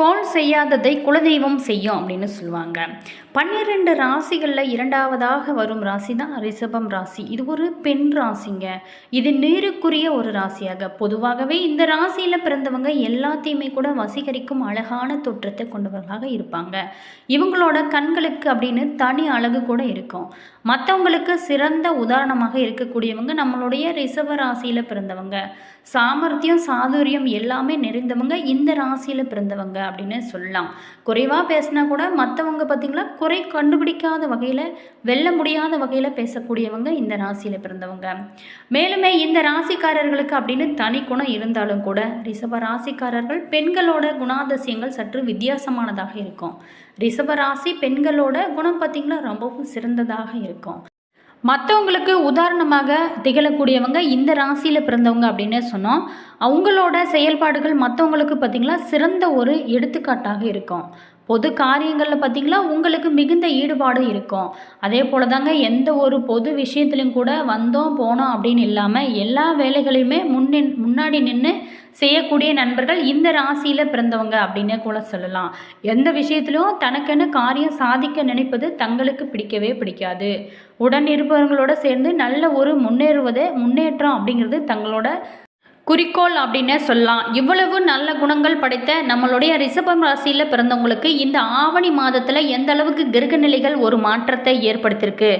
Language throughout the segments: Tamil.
கோல் செய்யாததை குலதெய்வம் செய்யும் அப்படின்னு சொல்லுவாங்க. பன்னிரெண்டு ராசிகளில் இரண்டாவதாக வரும் ராசி தான் ரிஷபம் ராசி. இது ஒரு பெண் ராசிங்க. இது நேருக்குரிய ஒரு ராசியாக. பொதுவாகவே இந்த ராசியில் பிறந்தவங்க எல்லாத்தையுமே கூட வசீகரிக்கும் அழகான தோற்றத்தை கொண்டவர்களாக இருப்பாங்க. இவங்களோட கண்களுக்கு அப்படின்னு தனி அழகு கூட இருக்கும். மற்றவங்களுக்கு சிறந்த உதாரணமாக இருக்கக்கூடியவங்க நம்மளுடைய ரிஷப ராசியில் பிறந்தவங்க. சாமர்த்தியம் சாதுரியம் எல்லாமே நிறைந்தவங்க இந்த ராசியில் பிறந்தவங்க அப்படின்னு சொல்லலாம். குறைவாக பேசினா கூட மற்றவங்க பார்த்திங்களா குறை கண்டுபிடிக்காத வகையில் வெல்ல முடியாத வகையில் பேசக்கூடியவங்க இந்த ராசியில் பிறந்தவங்க. மேலுமே இந்த ராசிக்காரர்களுக்கு அப்படின்னு தனி குணம் இருந்தாலும் கூட ரிஷப ராசிக்காரர்கள் பெண்களோட குணாதிசயங்கள் சற்று வித்தியாசமானதாக இருக்கும். ரிஷப ராசி பெண்களோட குணம் பார்த்திங்களா ரொம்பவும் சிறந்ததாக இருக்கும். மற்றவங்களுக்கு உதாரணமாக திகழக்கூடியவங்க இந்த ராசியில் பிறந்தவங்க அப்படின்னு சொன்னோம். அவங்களோட செயல்பாடுகள் மற்றவங்களுக்கு பார்த்திங்கன்னா சிறந்த ஒரு எடுத்துக்காட்டாக இருக்கும். பொது காரியங்களில் பார்த்திங்களா உங்களுக்கு மிகுந்த ஈடுபாடு இருக்கும். அதே போல் தாங்க எந்த ஒரு பொது விஷயத்துலையும் கூட வந்தோம் போனோம் அப்படின்னு இல்லாமல் எல்லா வேலைகளையுமே முன்னின் முன்னாடி நின்று செய்யக்கூடிய நண்பர்கள் இந்த ராசியில் பிறந்தவங்க அப்படின்னு கூட சொல்லலாம். எந்த விஷயத்திலும் தனக்கென காரியம் சாதிக்க நினைப்பது தங்களுக்கு பிடிக்கவே பிடிக்காது. உடன் இருப்பவர்களோட சேர்ந்து நல்ல ஒரு முன்னேறுவதே முன்னேற்றம் அப்படிங்கிறது தங்களோட குறிக்கோள் அப்படின்னு சொல்லலாம். இவ்வளவு நல்ல குணங்கள் படைத்த நம்மளுடைய ரிஷபம் ராசியில் பிறந்தவங்களுக்கு இந்த ஆவணி மாதத்தில் எந்த அளவுக்கு கிரக நிலைகள் ஒரு மாற்றத்தை ஏற்படுத்தியிருக்கு?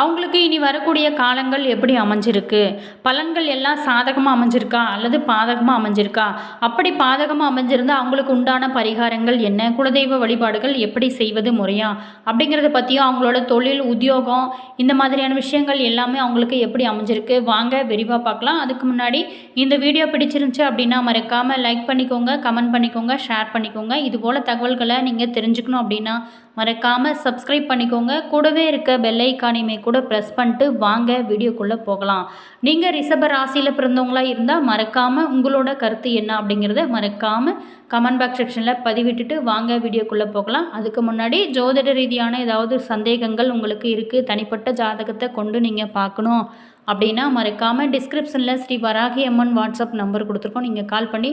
அவங்களுக்கு இனி வரக்கூடிய காலங்கள் எப்படி அமைஞ்சிருக்கு? பலன்கள் எல்லாம் சாதகமாக அமைஞ்சிருக்கா? அல்லது பாதகமாக அமைஞ்சிருக்கா? அப்படி பாதகமாக அமைஞ்சிருந்தால் அவங்களுக்கு உண்டான பரிகாரங்கள் என்ன? குலதெய்வ வழிபாடுகள் எப்படி செய்வது முறையா? அப்படிங்கிறத பற்றியும் அவங்களோட தொழில் உத்தியோகம் இந்த மாதிரியான விஷயங்கள் எல்லாமே அவங்களுக்கு எப்படி அமைஞ்சிருக்கு? வாங்க விரிவாக பார்க்கலாம். அதுக்கு முன்னாடி இந்த வீடியோ பிடிச்சிருந்துச்சு அப்படின்னா மறக்காமல் லைக் பண்ணிக்கோங்க கமெண்ட் பண்ணிக்கோங்க ஷேர் பண்ணிக்கோங்க. இது போல் தகவல்களை நீங்கள் தெரிஞ்சுக்கணும் அப்படின்னா மறக்காமல் சப்ஸ்கிரைப் பண்ணிக்கோங்க. கூடவே இருக்க பெல்லைக்கானையுமே கூட ப்ரெஸ் பண்ணிட்டு வாங்க வீடியோக்குள்ளே போகலாம். நீங்கள் ரிஷப ராசியில் பிறந்தவங்களா இருந்தால் மறக்காமல் உங்களோட கருத்து என்ன அப்படிங்கிறத மறக்காமல் கமெண்ட் பாக்ஸ் செக்ஷனில் பதிவிட்டுட்டு வாங்க வீடியோக்குள்ளே போகலாம். அதுக்கு முன்னாடி ஜோதிட ரீதியான ஏதாவது சந்தேகங்கள் உங்களுக்கு இருக்குது தனிப்பட்ட ஜாதகத்தை கொண்டு நீங்கள் பார்க்கணும் அப்படின்னா மறக்காமல் டிஸ்கிரிப்ஷனில் ஸ்ரீ வராகி அம்மன் வாட்ஸ்அப் நம்பர் கொடுத்துருக்கோம். நீங்கள் கால் பண்ணி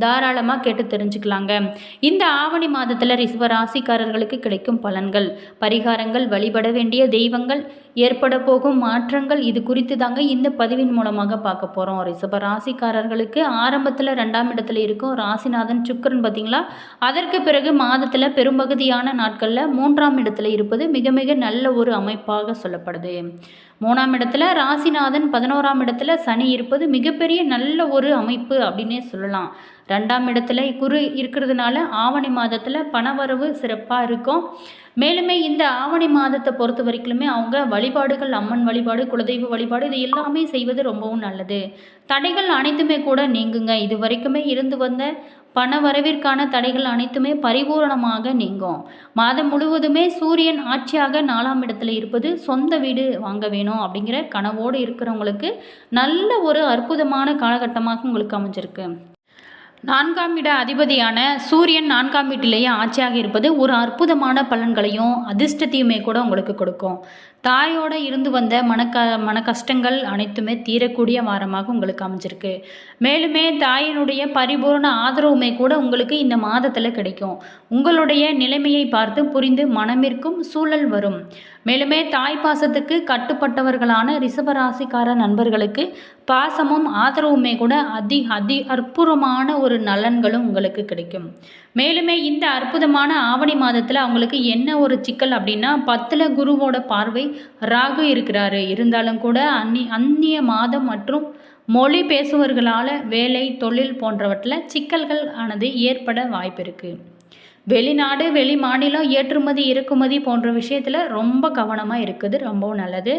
தாராளமாக கேட்டு தெரிஞ்சுக்கலாங்க. இந்த ஆவணி மாதத்தில் ரிசவ ராசிக்காரர்களுக்கு கிடைக்கும் பலன்கள். பரிகாரங்கள் வழிபட வேண்டிய தெய்வங்கள் ஏற்பட போகும் மாற்றங்கள் இது குறித்து தாங்க இந்த பதிவின் மூலமாக பார்க்க போகிறோம் ரிசவ ராசிக்காரர்களுக்கு ஆரம்பத்தில் ரெண்டாம் இடத்துல இருக்கும் ராசிநாதன் சுக்கரன் பார்த்தீங்களா அதற்கு பிறகு மாதத்தில் பெரும்பகுதியான நாட்களில் மூன்றாம் இடத்துல இருப்பது மிக மிக நல்ல ஒரு அமைப்பாக சொல்லப்படுது. மூணாம் இடத்துல ராசிநாதன் பதினோராம் இடத்துல சனி இருப்பது மிகப்பெரிய நல்ல ஒரு அமைப்பு அப்படின்னே சொல்லலாம். ரெண்டாம் இடத்துல குரு இருக்கிறதுனால ஆவணி மாதத்தில் பணவரவு சிறப்பாக இருக்கும். மேலுமே இந்த ஆவணி மாதத்தை பொறுத்த வரைக்குமே அவங்க வழிபாடுகள் அம்மன் வழிபாடு குலதெய்வ வழிபாடு இது எல்லாமே செய்வது ரொம்பவும் நல்லது. தடைகள் அனைத்துமே கூட நீங்குங்க. இது வரைக்குமே இருந்து வந்த பண வரவிற்கான தடைகள் அனைத்துமே பரிபூரணமாக நீங்கும். மாதம் முழுவதுமே சூரியன் ஆட்சியாக நாலாம் இடத்துல இருப்பது சொந்த வீடு வாங்க வேணும் அப்படிங்கிற கனவோடு இருக்கிறவங்களுக்கு நல்ல ஒரு அற்புதமான காலகட்டமாக உங்களுக்கு அமைஞ்சிருக்கு. நான்காம் இட அதிபதியான சூரியன் நான்காம் வீட்டிலேயே ஆட்சியாக இருப்பது ஒரு அற்புதமான பலன்களையும் அதிர்ஷ்டத்தையுமே கூட உங்களுக்கு கொடுக்கும். தாயோட இருந்து வந்த மனக்க மன கஷ்டங்கள் அனைத்துமே தீரக்கூடிய வாரமாக உங்களுக்கு அமைஞ்சிருக்கு. மேலுமே தாயினுடைய பரிபூர்ண ஆதரவுமே கூட உங்களுக்கு இந்த மாதத்தில் கிடைக்கும். உங்களுடைய நிலைமையை பார்த்து புரிந்து மனமிற்கும் சூழல் வரும். மேலுமே தாய் பாசத்துக்கு கட்டுப்பட்டவர்களான ரிஷபராசிக்கார நண்பர்களுக்கு பாசமும் ஆதரவுமே கூட அதி அதி அற்புதமான ஒரு நலன்களும் உங்களுக்கு கிடைக்கும். மேலுமே இந்த அற்புதமான ஆவணி மாதத்தில் அவங்களுக்கு என்ன ஒரு சிக்கல் அப்படின்னா பத்தில் குருவோட பார்வை ராகு இருக்கிறாரு. இருந்தாலும் கூட அந்நி அந்நிய மாதம் மற்றும் மொழி பேசுவர்களால் வேலை தொழில் போன்றவற்றில் சிக்கல்கள் ஆனது ஏற்பட வாய்ப்பு இருக்குது வெளிநாடு வெளி மாநிலம் ஏற்றுமதி இறக்குமதி போன்ற விஷயத்தில் ரொம்ப கவனமாக இருக்குது ரொம்பவும் நல்லது.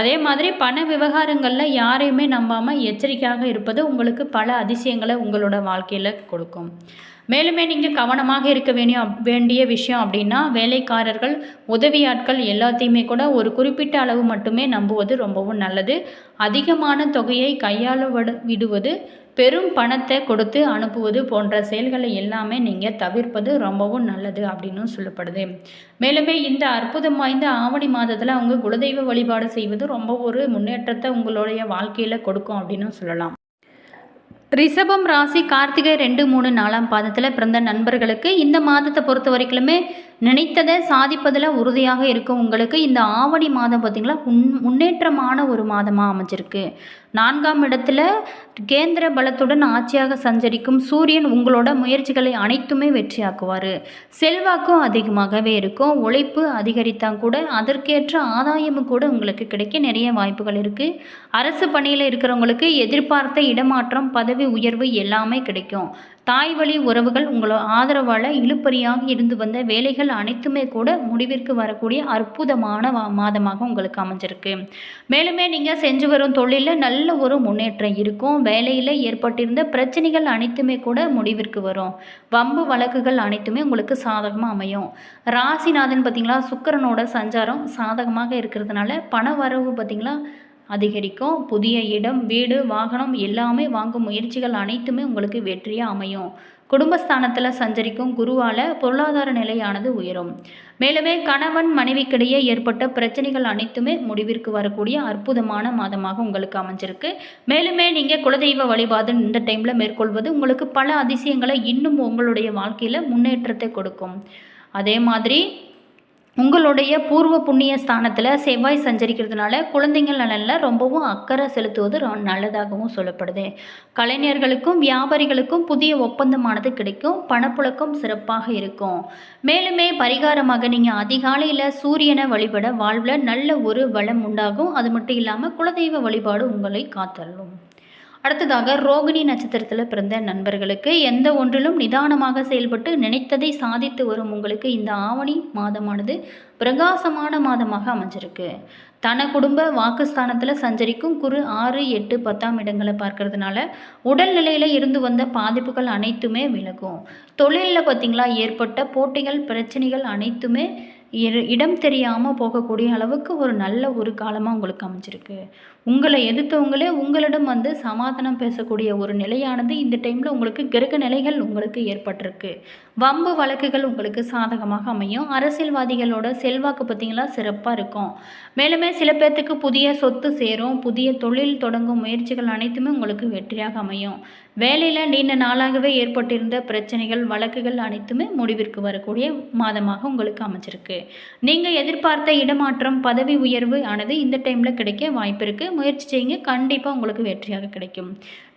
அதே மாதிரி பண விவகாரங்களில் யாரையுமே நம்பாமல் எச்சரிக்கையாக இருப்பது உங்களுக்கு பல அதிசயங்களை உங்களோட வாழ்க்கையில் கொடுக்கும். மேலுமே நீங்கள் கவனமாக இருக்க வேண்டிய வேண்டிய விஷயம் அப்படின்னா வேலைக்காரர்கள் உதவியாட்கள் எல்லாத்தையுமே கூட ஒரு குறிப்பிட்ட அளவு மட்டுமே நம்புவது ரொம்பவும் நல்லது. அதிகமான தொகையை கையாள விடுவது பெரும் பணத்தை கொடுத்து அனுப்புவது போன்ற செயல்களை எல்லாமே நீங்கள் தவிர்ப்பது ரொம்பவும் நல்லது அப்படின்னு சொல்லப்படுது. மேலுமே இந்த அற்புதம் வாய்ந்த ஆவணி மாதத்தில் அவங்க குலதெய்வ வழிபாடு செய்வது ரொம்ப ஒரு முன்னேற்றத்தை உங்களுடைய வாழ்க்கையில் கொடுக்கும் அப்படின்னு சொல்லலாம். ரிஷபம் ராசி கார்த்திகை ரெண்டு மூணு நாலாம் பாதத்தில் பிறந்த நண்பர்களுக்கு இந்த மாதத்தை பொறுத்த வரைக்குமே நினைத்ததை சாதிப்பதில் உறுதியாக இருக்கும் உங்களுக்கு இந்த ஆவணி மாதம் பார்த்திங்களா முன் முன்னேற்றமான ஒரு மாதமாக அமைஞ்சிருக்கு. நான்காம் இடத்துல கேந்திர பலத்துடன் ஆட்சியாக சஞ்சரிக்கும் சூரியன் உங்களோட முயற்சிகளை அனைத்துமே வெற்றியாக்குவார். செல்வாக்கும் அதிகமாகவே இருக்கும். உழைப்பு அதிகரித்தால் கூட அதற்கேற்ற ஆதாயமும் கூட உங்களுக்கு கிடைக்க நிறைய வாய்ப்புகள் இருக்குது அரசு பணியில் இருக்கிறவங்களுக்கு எதிர்பார்த்த இடமாற்றம் பதவி உயர்வு எல்லாமே கிடைக்கும். தாய் வழி உறவுகள் உங்களோட ஆதரவால் இழுப்பறியாக இருந்து வந்த வேலைகள் அனைத்துமே கூட முடிவிற்கு வரக்கூடிய அற்புதமான மாதமாக உங்களுக்கு அமைஞ்சிருக்கு. மேலுமே நீங்கள் செஞ்சு வரும் தொழிலில் நல்ல ஒரு முன்னேற்றம் இருக்கும். வேலையில் ஏற்பட்டிருந்த பிரச்சனைகள் அனைத்துமே கூட முடிவிற்கு வரும். வம்பு வழக்குகள் அனைத்துமே உங்களுக்கு சாதகமாக அமையும். ராசிநாதன் பார்த்தீங்களா சுக்கிரனோட சஞ்சாரம் சாதகமாக இருக்கிறதுனால பண வரவு பார்த்தீங்களா அதிகரிக்கும். புதிய இடம் வீடு வாகனம் எல்லாமே வாங்கும் முயற்சிகள் அனைத்துமே உங்களுக்கு வெற்றியாக அமையும். குடும்பஸ்தானத்தில் சஞ்சரிக்கும் குருவால் பொருளாதார நிலையானது உயரும். மேலுமே கணவன் மனைவிக்கிடையே ஏற்பட்ட பிரச்சனைகள் அனைத்துமே முடிவிற்கு வரக்கூடிய அற்புதமான மாதமாக உங்களுக்கு அமைஞ்சிருக்கு. மேலுமே நீங்கள் குலதெய்வ வழிபாடு இந்த டைமில் மேற்கொள்வது உங்களுக்கு பல அதிசயங்களை இன்னும் உங்களுடைய வாழ்க்கையில் முன்னேற்றத்தை கொடுக்கும். அதே மாதிரி உங்களுடைய பூர்வ புண்ணிய ஸ்தானத்தில் செவ்வாய் சஞ்சரிக்கிறதுனால குழந்தைங்கள் நலனில் ரொம்பவும் அக்கறை செலுத்துவது நல்லதாகவும் சொல்லப்படுது. கலைஞர்களுக்கும் வியாபாரிகளுக்கும் புதிய ஒப்பந்தமானது கிடைக்கும். பணப்புழக்கம் சிறப்பாக இருக்கும். மேலுமே பரிகாரமாக நீங்கள் அதிகாலையில் சூரியனை வழிபட வாழ்வில் நல்ல ஒரு வளம் உண்டாகும். அது மட்டும் இல்லாமல் குலதெய்வ வழிபாடு உங்களை காத்தள்ளும். அடுத்ததாக ரோகிணி நட்சத்திரத்தில் பிறந்த நண்பர்களுக்கு எந்த ஒன்றிலும் நிதானமாக செயல்பட்டு நினைத்ததை சாதித்து வரும் உங்களுக்கு இந்த ஆவணி மாதமானது பிரகாசமான மாதமாக அமைஞ்சிருக்கு. தன குடும்ப வாக்குஸ்தானத்தில் சஞ்சரிக்கும் குறு ஆறு எட்டு பத்தாம் இடங்களை பார்க்கறதுனால உடல்நிலையில் இருந்து வந்த பாதிப்புகள் அனைத்துமே விலகும். தொழிலில் பார்த்திங்களா ஏற்பட்ட போட்டிகள் பிரச்சனைகள் அனைத்துமே இடம் தெரியாமல் போகக்கூடிய அளவுக்கு ஒரு நல்ல ஒரு காலமாக உங்களுக்கு அமைஞ்சிருக்கு. உங்களை எதிர்த்தவங்களே உங்களிடம் வந்து சமாதானம் பேசக்கூடிய ஒரு நிலையானது இந்த டைமில் உங்களுக்கு கிரக நிலைகள் உங்களுக்கு ஏற்பட்டிருக்கு. வம்பு வழக்குகள் உங்களுக்கு சாதகமாக அமையும். அரசியல்வாதிகளோட செல்வாக்கு பார்த்திங்களா சிறப்பாக இருக்கும். மேலுமே சில பேர்த்துக்கு புதிய சொத்து சேரும். புதிய தொழில் தொடங்கும் முயற்சிகள் அனைத்துமே உங்களுக்கு வெற்றியாக அமையும். வேலையில் நீண்ட நாளாகவே ஏற்பட்டிருந்த பிரச்சனைகள் வழக்குகள் அனைத்துமே முடிவிற்கு வரக்கூடிய மாதமாக உங்களுக்கு அமைச்சிருக்கு நீங்கள் எதிர்பார்த்த இடமாற்றம் பதவி உயர்வு ஆனது இந்த டைமில் கிடைக்க வாய்ப்பு இருக்குது முயற்சி செய்யுங்க. கண்டிப்பாக உங்களுக்கு வெற்றியாக கிடைக்கும்.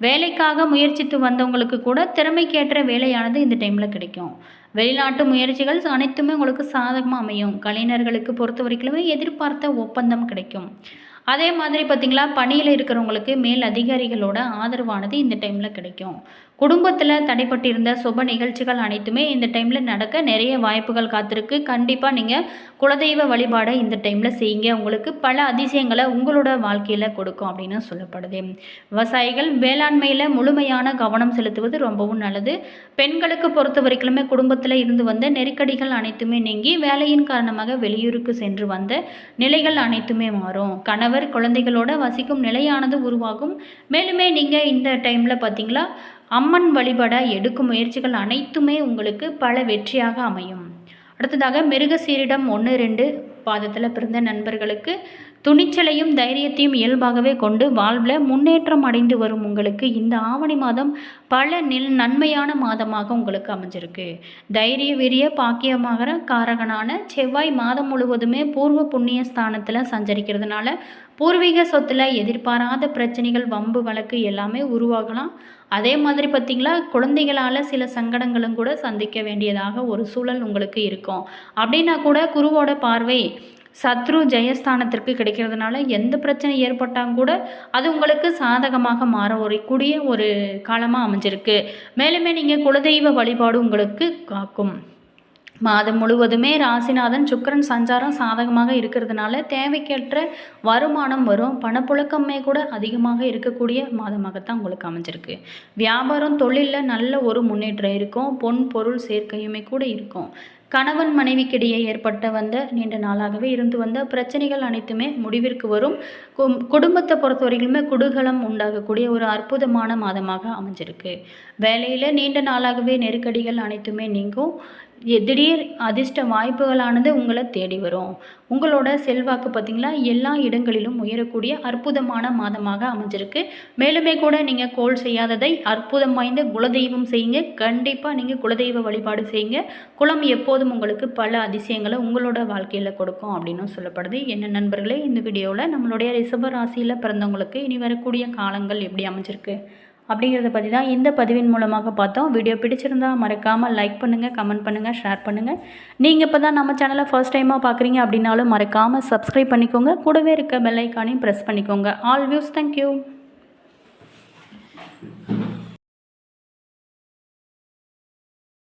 வேலைக்காக முயற்சித்து வந்தவங்களுக்கு கூட திறமைக்கேற்ற வேலையானது இந்த டைமில் கிடைக்கும். வெளிநாட்டு முயற்சிகள் அனைத்துமே உங்களுக்கு சாதகமாக அமையும். கலைஞர்களுக்கு பொறுத்த வரைக்குமே எதிர்பார்த்த ஒப்பந்தம் கிடைக்கும். அதே மாதிரி பார்த்திங்களா பணியில் இருக்கிறவங்களுக்கு மேல் அதிகாரிகளோட ஆதரவானது இந்த டைமில் கிடைக்கும். குடும்பத்தில் தடைப்பட்டிருந்த சுப நிகழ்ச்சிகள் அனைத்துமே இந்த டைமில் நடக்க நிறைய வாய்ப்புகள் காத்திருக்கு. கண்டிப்பாக நீங்கள் குலதெய்வ வழிபாடை இந்த டைமில் செய்யுங்க. உங்களுக்கு பல அதிசயங்களை உங்களோட வாழ்க்கையில் கொடுக்கும் அப்படின்னு சொல்லப்படுது. விவசாயிகள் வேளாண்மையில் முழுமையான கவனம் செலுத்துவது ரொம்பவும் நல்லது. பெண்களுக்கு பொறுத்த வரைக்குமே குடும்பத்தில் இருந்து வந்த நெருக்கடிகள் அனைத்துமே நீங்கி வேலையின் காரணமாக வெளியூருக்கு சென்று வந்த நிலைகள் அனைத்துமே மாறும். கணவர் குழந்தைகளோட வசிக்கும் நிலையானது உருவாகும். மேலுமே நீங்கள் இந்த டைமில் பார்த்தீங்களா அம்மன் வழிபட எடுக்கும் முயற்சிகள் அனைத்துமே உங்களுக்கு பல வெற்றியாக அமையும். அடுத்ததாக மிருகசீரிடம் ஒன்று ரெண்டு பாதத்தில் பிறந்த நண்பர்களுக்கு துணிச்சலையும் தைரியத்தையும் இயல்பாகவே கொண்டு வாழ்வில் முன்னேற்றம் அடைந்து வரும் உங்களுக்கு இந்த ஆவணி மாதம் பல நில் நன்மையான மாதமாக உங்களுக்கு அமைஞ்சிருக்கு. தைரிய வீரிய பாக்கியமாக காரகனான செவ்வாய் மாதம் முழுவதுமே பூர்வ புண்ணிய ஸ்தானத்தில் சஞ்சரிக்கிறதுனால பூர்வீக சொத்தில் எதிர்பாராத பிரச்சனைகள் வம்பு வழக்கு எல்லாமே உருவாகலாம். அதே மாதிரி பார்த்திங்களா குழந்தைகளால் சில சங்கடங்களும் கூட சந்திக்க வேண்டியதாக ஒரு சூழல் உங்களுக்கு இருக்கும். அப்படின்னா கூட குருவோட பார்வை சத்ரு ஜெயஸ்தானத்திற்கு கிடைக்கிறதுனால எந்த பிரச்சனை ஏற்பட்டாலும் கூட அது உங்களுக்கு சாதகமாக மாற ஒரு கூடிய ஒரு காலமாக அமைஞ்சிருக்கு. மேலுமே நீங்கள் குலதெய்வ வழிபாடு உங்களுக்கு காக்கும். மாதம் முழுவதுமே ராசிநாதன் சுக்கிரன் சஞ்சாரம் சாதகமாக இருக்கிறதுனால தேவைக்கேற்ற வருமானம் வரும். பணப்புழக்கமே கூட அதிகமாக இருக்கக்கூடிய மாதமாகத்தான் உங்களுக்கு அமைஞ்சிருக்கு. வியாபாரம் தொழிலில் நல்ல ஒரு முன்னேற்றம் இருக்கும். பொன் பொருள் சேர்க்கையுமே கூட இருக்கும். கணவன் மனைவிக்கிடையே ஏற்பட்ட வந்த நீண்ட நாளாகவே இருந்து வந்த பிரச்சனைகள் அனைத்துமே முடிவிற்கு வரும். குடும்பத்தை பொறுத்தவரையிலுமே குடுகலம் உண்டாகக்கூடிய ஒரு அற்புதமான மாதமாக அமைஞ்சிருக்கு. வேலையில் நீண்ட நாளாகவே நெருக்கடிகள் அனைத்துமே நீங்கும். திடீர் அதிர்ஷ்ட வாய்ப்புகளானது உங்களை தேடி வரும். உங்களோட செல்வாக்கு பார்த்திங்களா எல்லா இடங்களிலும் உயரக்கூடிய அற்புதமான மாதமாக அமைஞ்சிருக்கு. மேலுமே கூட நீங்கள் கோல் செய்யாததை அற்புதம் வாய்ந்த குலதெய்வம் செய்யுங்க. கண்டிப்பாக நீங்கள் குலதெய்வ வழிபாடு செய்யுங்க. குலம் எப்போதும் உங்களுக்கு பல அதிசயங்களை உங்களோட வாழ்க்கையில் கொடுக்கும் அப்படின்னும் சொல்லப்படுது. என்ன நண்பர்களே இந்த வீடியோவில் நம்மளுடைய ரிஷப ராசியில் பிறந்தவங்களுக்கு இனி வரக்கூடிய காலங்கள் எப்படி அமைஞ்சிருக்கு? அப்படிங்கிறத பற்றி தான் இந்த பதிவின் மூலமாக பார்த்தோம். வீடியோ பிடிச்சிருந்தா மறக்காமல் லைக் பண்ணுங்கள் கமெண்ட் பண்ணுங்கள் ஷேர் பண்ணுங்கள் நீங்கள் இப்போ தான் நம்ம சேனலை ஃபர்ஸ்ட் டைமாக பார்க்குறீங்க அப்படின்னாலும் மறக்காமல் சப்ஸ்கிரைப் பண்ணிக்கோங்க. கூடவே இருக்க பெல்லைக்கானையும் ப்ரெஸ் பண்ணிக்கோங்க. All views thank you